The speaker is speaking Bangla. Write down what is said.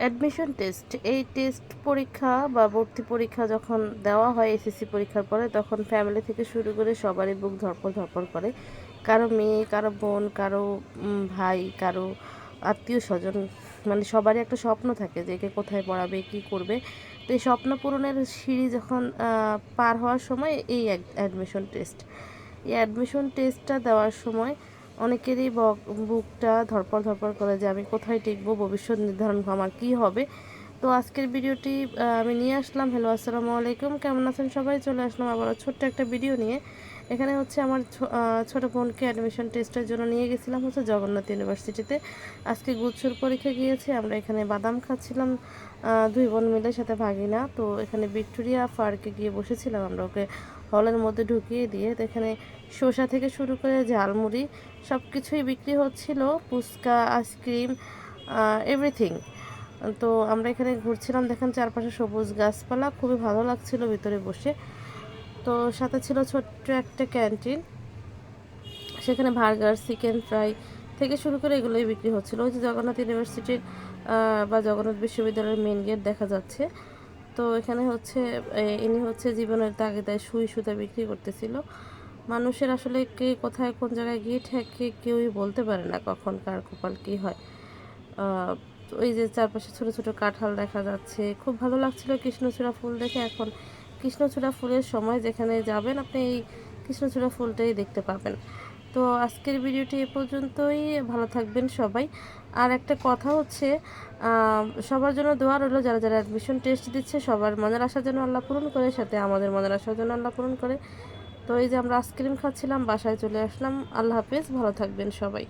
অ্যাডমিশন টেস্ট এই টেস্ট পরীক্ষা বা ভর্তি পরীক্ষা যখন দেওয়া হয় এসএসসি পরীক্ষার পরে, তখন ফ্যামিলি থেকে শুরু করে সবারই বুক ধরপড় ধরপড় করে। কারও মেয়ে, কারও বোন, কারও ভাই, কারও আত্মীয় স্বজন মানে সবারই একটা স্বপ্ন থাকে যে একে কোথায় পড়াবে, কি করবে। তো এই স্বপ্ন পূরণের সিঁড়ি যখন পার হওয়ার সময় এই অ্যাডমিশন টেস্ট এই অ্যাডমিশন টেস্টটা দেওয়ার সময় অনেকেরই বক- বুকটা ধরপড় ধরপড় করে যে আমি কোথায় টিকবো, ভবিষ্যৎ নির্ধারণ আমার কি হবে? তো আজকের ভিডিওটি আমি নিয়ে আসলাম। হ্যালো, আসসালামু আলাইকুম। কেমন আছেন সবাই? চলে আসলাম আবার ছোট্ট একটা ভিডিও নিয়ে। এখানে হচ্ছে আমার ছোট বোনকে অ্যাডমিশন টেস্টের জন্য নিয়ে গেছিলাম হচ্ছে জগন্নাথ ইউনিভার্সিটিতে আজকে গুচ্ছুর পরীক্ষা গিয়েছে। আমরা এখানে বাদাম খাচ্ছিলাম দুই বোন মিলে, সাথে ভাগিনা। তো এখানে ভিক্টোরিয়া পার্কে গিয়ে বসেছিলাম আমরা ওকে হলের মধ্যে ঢুকিয়ে দিয়ে। তো এখানে শসা থেকে শুরু করে ঝালমুড়ি সব কিছুই বিক্রি হচ্ছিল। ফুচকা আইসক্রিম এভরিথিং তো আমরা এখানে ঘুরছিলাম, দেখেন চারপাশে সবুজ গাছপালা, খুবই ভালো লাগছিল ভিতরে বসে। তো সাথে ছিল ছোট্ট একটা ক্যান্টিন, সেখানে বার্গার, চিকেন ফ্রাই থেকে শুরু করে এগুলোই বিক্রি হচ্ছিল। ওই যে জগন্নাথ ইউনিভার্সিটির বা জগন্নাথ বিশ্ববিদ্যালয়ের মেন গেট দেখা যাচ্ছে। তো এখানে হচ্ছে ইনি হচ্ছে জীবনের তাগিদায় সুই সুতা বিক্রি করতেছিল। মানুষের আসলে কে কোথায় কোন জায়গায় গিয়ে ঠেকে কেউই বলতে পারে না কখন কার কপাল কী হয়। তো ওই যে চারপাশে ছোট ছোট কাঁঠাল দেখা যাচ্ছে। খুব ভালো লাগছিল কৃষ্ণচূড়া ফুল দেখে। এখন কৃষ্ণচূড়া ফুলের সময় যেখানে যাবেন, আপনি এই কৃষ্ণচূড়া ফুলটাই দেখতে পাবেন। তো আজকের ভিডিওটি এ পর্যন্তই। ভালো থাকবেন সবাই। আর একটা কথা হচ্ছে সবার জন্য দোয়া রইল, যারা যারা অ্যাডমিশন টেস্ট দিচ্ছে, সবার মনের আশার জন্য আল্লাহ পূরণ করে, সাথে আমাদের মনের আশার জন্য আল্লাহ পূরণ করে। তো এই যে আমরা আইসক্রিম খাচ্ছিলাম, বাসায় চলে আসলাম। আল্লাহ হাফেজ। ভালো থাকবেন সবাই।